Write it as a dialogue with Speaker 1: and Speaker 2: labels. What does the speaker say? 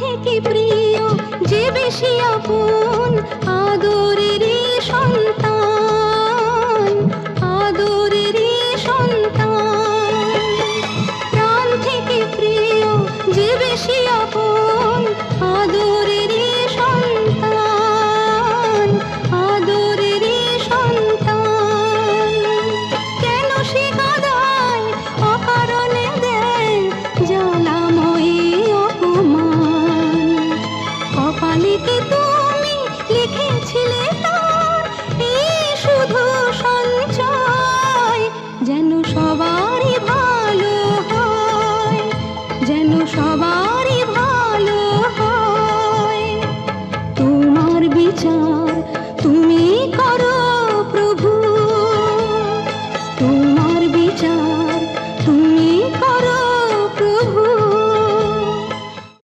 Speaker 1: থেকে প্রিয় যে বেশি আপন কালিতে তুমি লিখেছিলে তার। এই শুধু সঞ্চয় যেন সবারই ভালো হয় যেন সবার